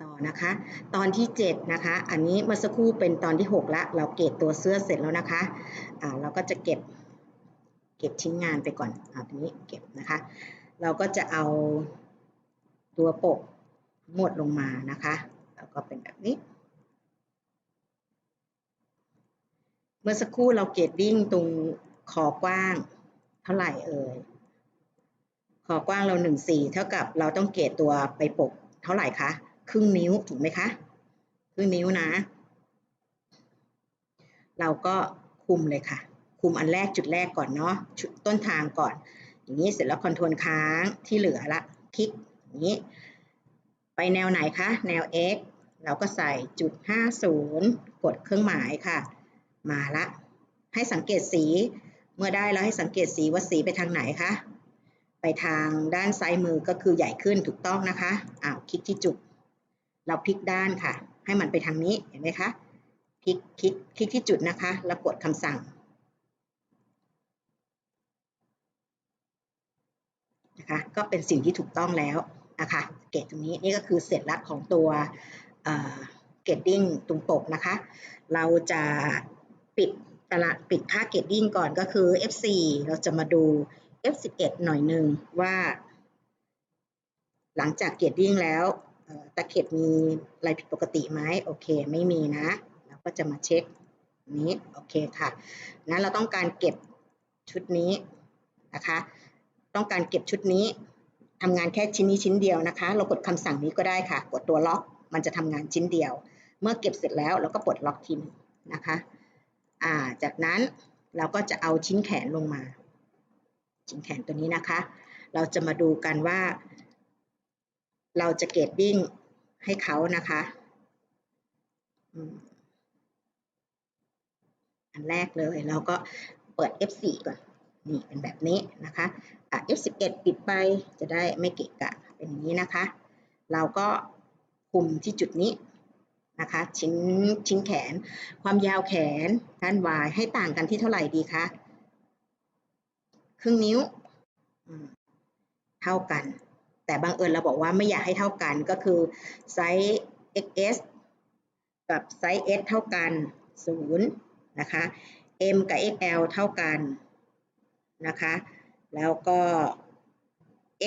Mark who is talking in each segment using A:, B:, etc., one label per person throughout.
A: ต่อนะคะ ตอนที่ 7 นะคะ อันนี้เมื่อสักครู่เป็นตอนที่ 6 ละ เราเกตตัวเสื้อเสร็จแล้วนะคะ อ่า เราก็จะเก็บ เก็บชิ้นงานไปก่อน อ่าตรงนี้เก็บนะคะ เราก็จะเอาตัวปกหมดลงมานะคะ แล้วก็เป็นแบบนี้ เมื่อสักครู่เราเกตดิ้งตรงคอกว้างเท่าไหร่เอ่ยคอกว้างเราหนึ่งสี่เท่ากับเราต้องเกตตัวไปปกเท่าไหร่คะ ครึ่งนิ้วถูกไหมคะครึ่งนิ้วนะ เราก็คุมเลยค่ะ คุมอันแรกจุดแรกก่อนเนาะชุดต้นทางก่อน อย่างนี้เสร็จแล้วคอนโทรลค้างที่เหลือละคลิกอย่างนี้ ไปแนวไหนคะแนว x เราก็ใส่จุด 50 กดเครื่องหมายค่ะ มาละ ให้สังเกตสีเมื่อได้แล้วให้สังเกตสีว่าสีไปทางไหนคะไปทางด้านซ้ายมือก็คือใหญ่ขึ้นถูกต้องนะคะอ้าวคลิกที่จุด เราพลิกด้านค่ะ ให้มันไปทางนี้เห็นไหมคะคลิกคลิกคลิกที่จุดนะคะ แล้วกดคำสั่งนะคะก็เป็นสิ่งที่ถูกต้องแล้วนะคะเกตตรงนี้นี่ก็คือเสร็จล้วของตัวเกตติ้งตรงปกนะคะ เราจะปิดตลาดปิดค่าเกตติ้งก่อนก็คือ F4 เราจะมาดู F11 หน่อยหนึ่งว่า หลังจากเกตติ้งแล้ว ตะเข็บมีอะไรผิดปกติไหมโอเค ไม่มีนะ เราก็จะมาเช็คนี้โอเคค่ะนั้นเราต้องการเก็บชุดนี้นะคะ ต้องการเก็บชุดนี้ทำงานแค่ชิ้นนี้ชิ้นเดียวนะคะ เรากดคำสั่งนี้ก็ได้ค่ะ กดตัวล็อกมันจะทำงานชิ้นเดียว เมื่อเก็บเสร็จแล้วเราก็ปลดล็อกทีนึงนะคะอ่าจากนั้นเราก็จะเอาชิ้นแขนลงมา ชิ้นแขนตัวนี้นะคะ เราจะมาดูกันว่า เราจะเกตดิ้งให้เขานะคะอันแรกเลยเราก็เปิด F4 ก่อน นี่เป็นแบบนี้นะคะอะ F11 ปิดไปจะได้ไม่เกะกะเป็นอย่างนี้นะคะ เราก็คุมที่จุดนี้นะคะ ชิ้นชิ้นแขน ความยาวแขนด้าน y ให้ต่างกันที่เท่าไหร่ดีคะครึ่งนิ้วเท่ากัน แต่บางเอิญเราบอกว่าไม่อยากให้เท่ากันก็คือไซส์ xs กับไซส์ s เท่ากัน 0 นะคะ m กับ xl เท่ากันนะคะ แล้วก็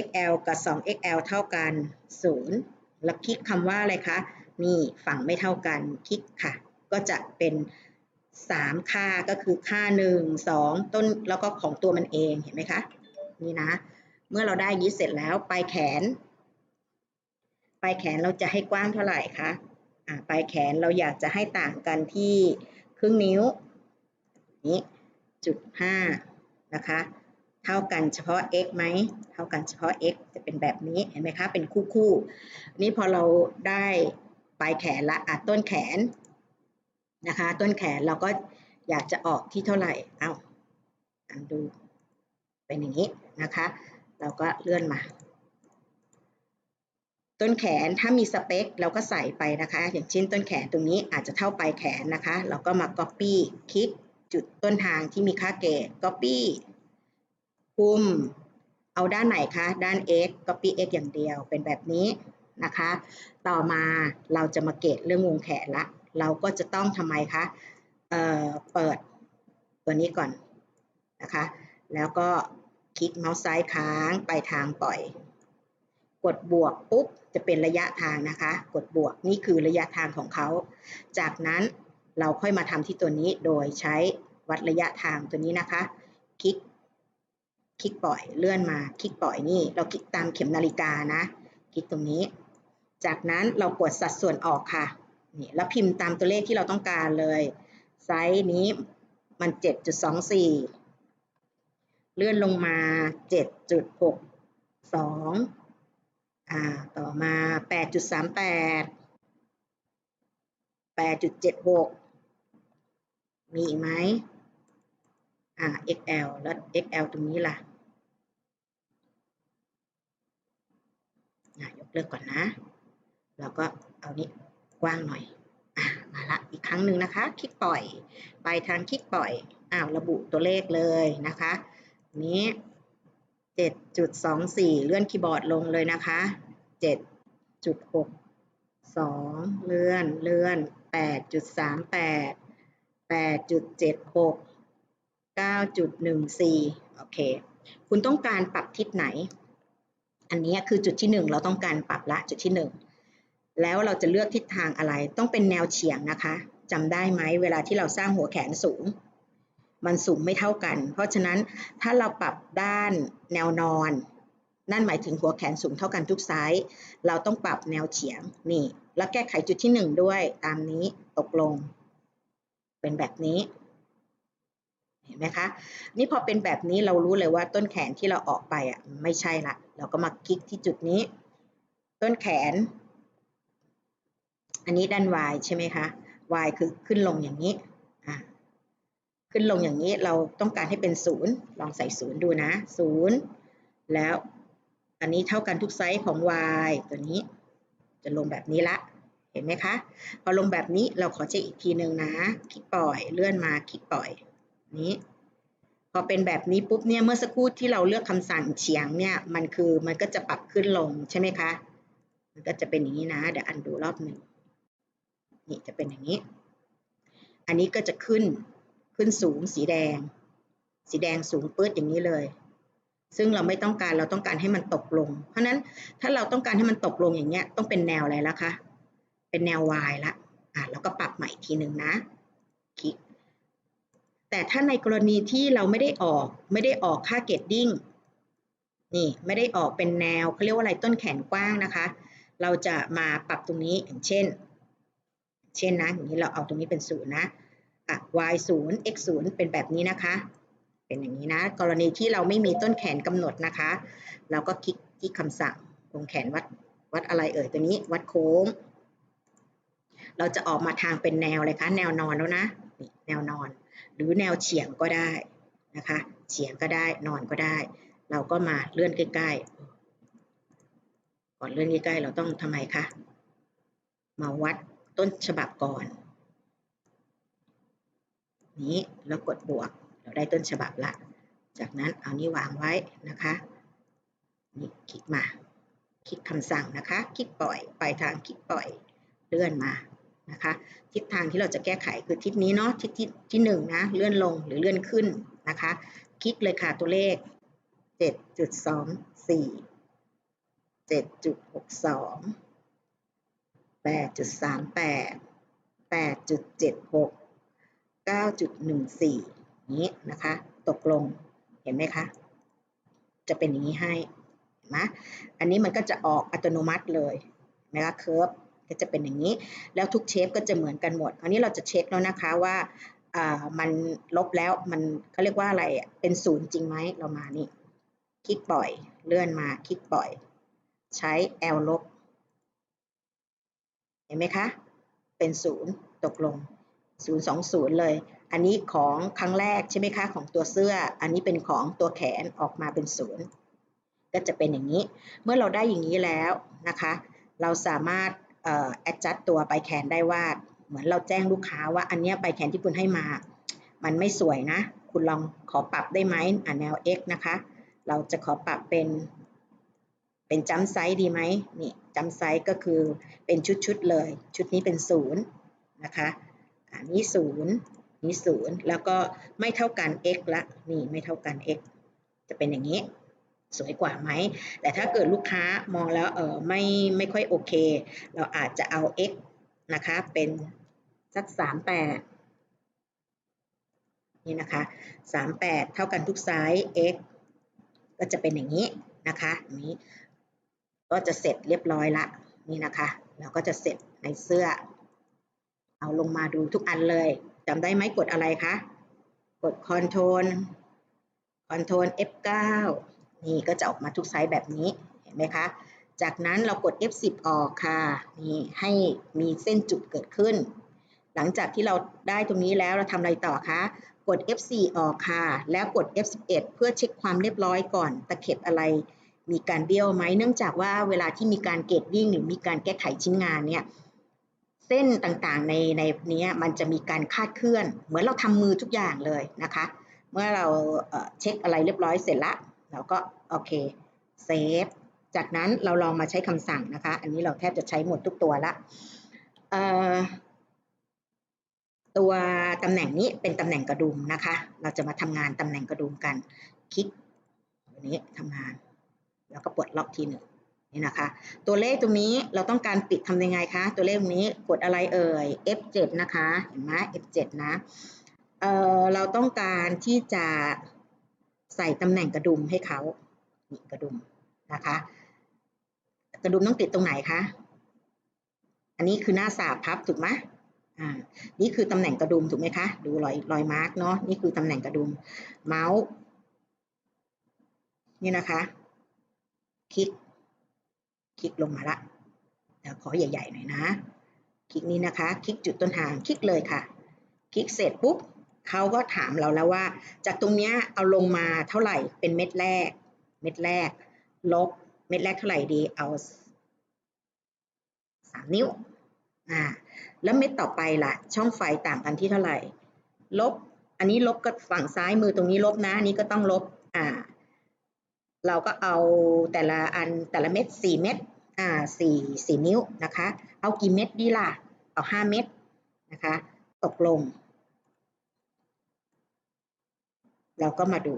A: xl กับ 2xl เท่ากัน 0 แล้วคลิกคำว่าอะไรคะ นี่ฝั่งไม่เท่ากัน คลิกค่ะ ก็จะเป็น 3 ค่าก็คือค่า 1 2 ต้น แล้วก็ของตัวมันเอง เห็นไหมคะ นี่นะ มื่อเราได้นี้เสร็จแล้วปลายแขน ปลายแขนเราจะให้กว้างเท่าไหร่คะอ่าปลายแขนเราอยากจะให้ต่างกันที่ครึ่งนิ้วนี้จุดห้านะคะเท่ากันเฉพาะ x ไหมเท่ากันเฉพาะ x จะเป็นแบบนี้เห็นไหมคะเป็นคู่คู่นี้พอเราได้ปลายแขนละอะต้นแขนนะคะต้นแขนเราก็อยากจะออกที่เท่าไหร่เอาอันดูเป็นอย่างนี้นะคะ เราก็เลื่อนมา ต้นแขนถ้ามีสเปคเราก็ใส่ไปนะคะ อย่างเช่นต้นแขนตรงนี้อาจจะเท่าปลายแขนนะคะ เราก็มา copy คลิกจุดต้นทางที่มีค่าเกต copy คุมเอาด้านไหนคะด้าน x copy x อย่างเดียวเป็นแบบนี้นะคะ ต่อมาเราจะมาเกตเรื่องวงแขนละ เราก็จะต้องทำไมคะเเปิดตัวนี้ก่อนนะคะ แล้วก็ คลิกเมาส์ซ้ายค้างไปทางปล่อย กดบวกปุ๊บจะเป็นระยะทางนะคะ กดบวกนี่คือระยะทางของเขา จากนั้นเราค่อยมาทำที่ตัวนี้โดยใช้วัดระยะทางตัวนี้นะคะ คลิก คลิกปล่อยเลื่อนมา คลิกปล่อยนี่ เราคลิกตามเข็มนาฬิกานะ คลิกตรงนี้ จากนั้นเรากดสัดส่วนออกค่ะนี่แล้วพิมพ์ตามตัวเลขที่เราต้องการเลย ไซส์นี้มัน 7.24 เลื่อนลงมา 7.62 อ่า ต่อมา 8.38 8.76 มีอีกไหมอ่า XL แล้ว XL ตรงนี้ล่ะยกเลิกก่อนนะ แล้วก็เอานี้กว้างหน่อยอมาละอีกครั้งหนึ่งนะคะ คลิกปล่อย ไปทางคลิกปล่อยอ้าวระบุตัวเลขเลยนะคะ นี้ 7.24 เลื่อนคีย์บอร์ดลงเลยนะคะ 7.6สองเลื่อนเลื่อนแปดจุดสามแปดแปดจุดเจ็ดหกเก้าจุดหนึ่งสี่โอเค คุณต้องการปรับทิศไหน อันนี้คือจุดที่หนึ่งเราต้องการปรับละจุดที่หนึ่งแล้วเราจะเลือกทิศทางอะไร ต้องเป็นแนวเฉียงนะคะจำได้ไหมเวลาที่เราสร้างหัวแขนสูง มันสูงไม่เท่ากัน เพราะฉะนั้นถ้าเราปรับด้านแนวนอน นั่นหมายถึงหัวแขนสูงเท่ากันทุกไซส์เราต้องปรับแนวเฉียงนี่ แล้วแก้ไขจุดที่หนึ่งด้วยตามนี้ตกลง เป็นแบบนี้เห็นไหมคะ นี่พอเป็นแบบนี้เรารู้เลยว่าต้นแขนที่เราออกไปอะไม่ใช่ละ เราก็มาคลิกที่จุดนี้ ต้นแขน อันนี้ด้าน y ใช่ไหมคะ y คือขึ้นลงอย่างนี้ ขึ้นลงอย่างนี้เราต้องการให้เป็นศูนย์ลองใส่ศูนย์ดูนะศูนย์แล้วอันนี้เท่ากันทุกไซส์ของ y ตัวนี้ จะลงแบบนี้ละเห็นไหมคะ พอลงแบบนี้เราขอเช็คอีกทีหนึ่งนะ คลิกปล่อยเลื่อนมาคลิกปล่อยนี้ พอเป็นแบบนี้ปุ๊บเนี่ยเมื่อสักครู่ที่เราเลือกคำสั่งเฉียงเนี่ยมันคือมันก็จะปรับขึ้นลงใช่ไหมคะมันก็จะเป็นอย่างนี้นะ เดี๋ยวอันดูรอบหนึ่งนี่จะเป็นอย่างนี้ อันนี้ก็จะขึ้น ขึ้นสูงสีแดง สีแดงสูงปื๊ดอย่างนี้เลย ซึ่งเราไม่ต้องการเราต้องการให้มันตกลง เพราะนั้นถ้าเราต้องการให้มันตกลงอย่างเงี้ยต้องเป็นแนวอะไรละคะ เป็นแนว y ละอะเราก็ปรับใหม่ทีหนึ่งนะคลิกแต่ถ้าในกรณีที่เราไม่ได้ออกไม่ได้ออกค่าเกตดิ้งนี่ไม่ได้ออกเป็นแนวเขาเรียกว่าอะไรต้นแขนกว้างนะคะ เราจะมาปรับตรงนี้อย่างเช่น เช่นนะอย่างนี้เราเอาตรงนี้เป็นศูนย์นะ อะ y ศูนย์ x ศูนย์เป็นแบบนี้นะคะ เป็นอย่างนี้นะ กรณีที่เราไม่มีต้นแขนกำหนดนะคะ เราก็คลิกที่คำสั่งตรงแขนวัดวัดอะไรเอ่ยตัวนี้ วัดโค้ง เราจะออกมาทางเป็นแนวเลยคะแนวนอนแล้วนะนี่แนวนอน หรือแนวเฉียงก็ได้นะคะเฉียงก็ได้นอนก็ได้ เราก็มาเลื่อนใกล้ๆก่อนเลื่อนใกล้ๆเราต้องทำไมคะมาวัดต้นฉบับก่อน นี้แล้วกดบวก เราได้ต้นฉบับละ จากนั้นเอานี้วางไว้นะคะ นี่คลิกมา คลิกคำสั่งนะคะ คลิกปล่อย ไปทางคลิกปล่อย เลื่อนมานะคะ ทิศทางที่เราจะแก้ไขคือทิศนี้เนาะ ทิศที่ที่หนึ่งนะ เลื่อนลงหรือเลื่อนขึ้นนะคะ คลิกเลยค่ะตัวเลข 7.24 7.62 8.38 8.76 9.14 นี้นะคะ ตกลงเห็นไหมคะ จะเป็นอย่างนี้ให้นไหมอันนี้มันก็จะออกอัตโนมัติเลยนะคะเคิร์ฟก็จะเป็นอย่างนี้ แล้วทุกเชฟก็จะเหมือนกันหมดคราวนี้เราจะเช็คแล้วนะคะว่ามันลบแล้วมันเขาเรียกว่าอะไรเป็นศูนย์จริงไหมเรามานี่ คลิกปล่อยเลื่อนมาคลิกปล่อย ใช้ L ลบ เห็นไหมคะ เป็นศูนย์ตกลง 020 เลย อันนี้ของครั้งแรกใช่ไหมคะของตัวเสื้อ อันนี้เป็นของตัวแขนออกมาเป็นศูนย์ก็จะเป็นอย่างนี้ เมื่อเราได้อย่างนี้แล้วนะคะ เราสามารถเอ่อ adjust ตัวใบแขนได้ว่า เหมือนเราแจ้งลูกค้าว่าอันนี้ใบแขนที่คุณให้มา มันไม่สวยนะ คุณลองขอปรับได้ไหมอ่าแนว x นะคะ เราจะขอปรับเป็นเป็นจัมไซส์ดีไหมนี่จัมไซส์ก็คือเป็นชุดๆเลย ชุดนี้เป็นศูนย์นะคะ นี้ศูนย์นี้ศูนย์แล้วก็ไม่เท่ากัน x ละนี่ไม่เท่ากัน x จะเป็นอย่างนี้ สวยกว่าไหม แต่ถ้าเกิดลูกค้ามองแล้วเออไม่ไม่ค่อยโอเค เราอาจจะเอา x นะคะเป็นสัก38นี่นะคะ38เท่ากันทุกไซส์ x ก็จะเป็นอย่างนี้นะคะนี้ก็จะเสร็จเรียบร้อยละนี่นะคะ เราก็จะเสร็จในเสื้อ เอาลงมาดูทุกอันเลยจำได้ไหมกดอะไรคะ กด Ctrl Ctrl F9 นี่ก็จะออกมาทุกไซส์แบบนี้เห็นไหมคะ จากนั้นเรากด F10 ออกค่ะนี่ให้มีเส้นจุดเกิดขึ้น หลังจากที่เราได้ตรงนี้แล้วเราทำอะไรต่อคะ กด F4 ออกค่ะ แล้วกด F11 เพื่อเช็คความเรียบร้อยก่อน ตะเข็บอะไรมีการเบี้ยวไหมเนื่องจากว่าเวลาที่มีการเกตดิ้งหรือมีการแก้ไขชิ้นงานเนี่ย เส้นต่างๆในในนี้มันจะมีการคาดเคลื่อน เหมือนเราทำมือทุกอย่างเลยนะคะ เมื่อเราเช็คอะไรเรียบร้อยเสร็จละเราก็โอเคเซฟจากนั้นเราลองมาใช้คำสั่งนะคะ อันนี้เราแทบจะใช้หมดทุกตัวละตัวตำแหน่งนี้เป็นตำแหน่งกระดุมนะคะ เราจะมาทำงานตำแหน่งกระดุมกัน คลิกตัวนี้ทำงาน แล้วก็ปลดล็อกทีหนึ่ง นี่นะคะ ตัวเลขตรงนี้เราต้องการปิดทำยังไงคะ ตัวเลขตรงนี้กดอะไรเอ่ย F7 นะคะ เห็นไหม F7 นะ เอ่อ เราต้องการที่จะใส่ตำแหน่งกระดุมให้เขานี่กระดุมนะคะ กระดุมต้องติดตรงไหนคะ อันนี้คือหน้าสาบพับถูกไหมอ่า นี่คือตำแหน่งกระดุมถูกไหมคะ ดูรอยรอยมาร์กเนาะ นี่คือตำแหน่งกระดุม เมาส์ นี่นะคะ คลิก คลิกลงมาละขอใหญ่ๆหน่อยนะ คลิกนี้นะคะ คลิกจุดต้นทาง คลิกเลยค่ะ คลิกเสร็จปุ๊บเขาก็ถามเราแล้วว่า จากตรงเนี้ยเอาลงมาเท่าไหร่เป็นเม็ดแรก เม็ดแรก ลบเม็ดแรกเท่าไหร่ดีเอาสามนิ้วอ่าแล้วเม็ดต่อไปล่ะ ช่องไฟต่างกันที่เท่าไหร่ ลบ อันนี้ลบก็ฝั่งซ้ายมือตรงนี้ลบนะอันนี้ก็ต้องลบอ่า เราก็เอาแต่ละอันแต่ละเม็ดสี่เม็ดอ่าสี่สี่นิ้วนะคะ เอากี่เม็ดดีล่ะ เอาห้าเม็ดนะคะ ตกลง เราก็มาดู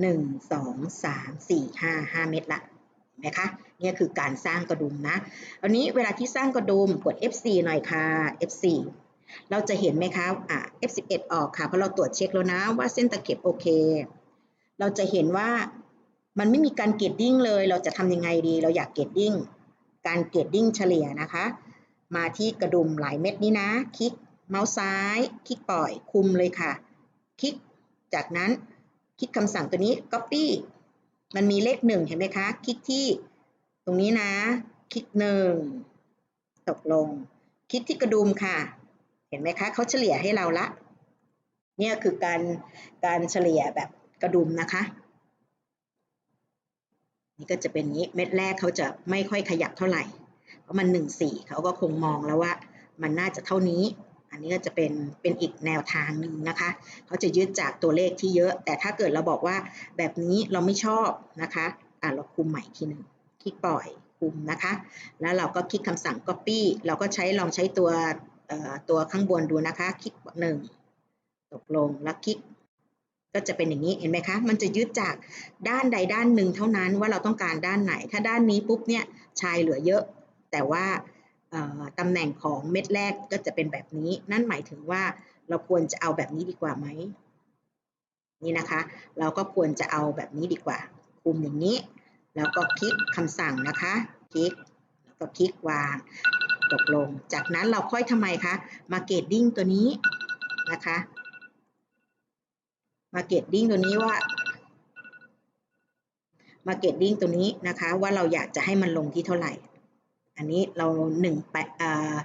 A: หนึ่งสองสามสี่ห้าห้าเม็ดละเห็นไหมคะนี่คือการสร้างกระดุมนะอันนี้เวลาที่สร้างกระดุมกด F4 หน่อยค่ะ F4 เราจะเห็นไหมคะอะ F11 ออกค่ะ เพราะเราตรวจเช็คแล้วนะว่าเส้นตะเข็บโอเค เราจะเห็นว่ามันไม่มีการเกตดิ้งเลย เราจะทำยังไงดี เราอยากเกตดิ้ง การเกตดิ้งเฉลี่ยนะคะ มาที่กระดุมหลายเม็ดนี้นะ คลิกเมาส์ซ้าย คลิกปล่อย คุมเลยค่ะ คลิก จากนั้นคลิกคำสั่งตัวนี้ copy มันมีเลขหนึ่งเห็นไหมคะ คลิกที่ตรงนี้นะ คลิกหนึ่งตกลง คลิกที่กระดุมค่ะ เห็นไหมคะ เขาเฉลี่ยให้เราละ เนี่ยคือการการเฉลี่ยแบบ กระดุมนะคะ นี่ก็จะเป็นนี้เม็ดแรกเขาจะไม่ค่อยขยับเท่าไหร่ เพราะมันหนึ่งสี่เขาก็คงมองแล้วว่ามันน่าจะเท่านี้ อันนี้ก็จะเป็นเป็นอีกแนวทางหนึ่งนะคะ เขาจะยึดจากตัวเลขที่เยอะ แต่ถ้าเกิดเราบอกว่าแบบนี้เราไม่ชอบนะคะอะเราคุมใหม่ทีหนึ่งคลิกปล่อยคุมนะคะ แล้วเราก็คลิกคำสั่ง copy เราก็ใช้ลองใช้ตัวตัวข้างบนดูนะคะ คลิกหนึ่งตกลงแล้วคลิก ก็จะเป็นอย่างนี้เห็นไหมคะ มันจะยึดจากด้านใดด้านหนึ่งเท่านั้นว่าเราต้องการด้านไหน ถ้าด้านนี้ปุ๊บเนี่ยชายเหลือเยอะ แต่ว่าตำแหน่งของเม็ดแรกก็จะเป็นแบบนี้ นั่นหมายถึงว่าเราควรจะเอาแบบนี้ดีกว่าไหมนี่นะคะ เราก็ควรจะเอาแบบนี้ดีกว่า คุมอย่างนี้ แล้วก็คลิกคำสั่งนะคะ คลิกแล้วก็คลิกวางตกลง จากนั้นเราค่อยทำไมคะ มาเกตดิ้งตัวนี้นะคะ มาเกตดิ้งตัวนี้ว่ามาเกตดิ้งตัวนี้นะคะว่าเราอยากจะให้มันลงที่เท่าไหร่ อันนี้เราหนึ่งไปอ่า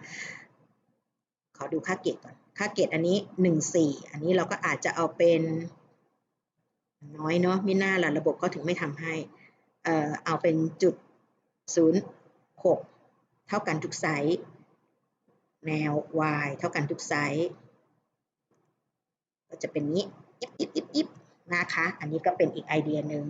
A: ขอดูค่าเกตก่อน ค่าเกตอันนี้หนึ่งสี่อันนี้เราก็อาจจะเอาเป็นน้อยเนาะไม่น่าละระบบก็ถึงไม่ทำให้เอ่อเอาเป็นจุดศูนย์หกเท่ากันทุกไซส์แนว y เท่ากันทุกไซส์ก็จะเป็นนี้ ยิบยิบยิบยิบนะคะ อันนี้ก็เป็นอีกไอเดียหนึ่ง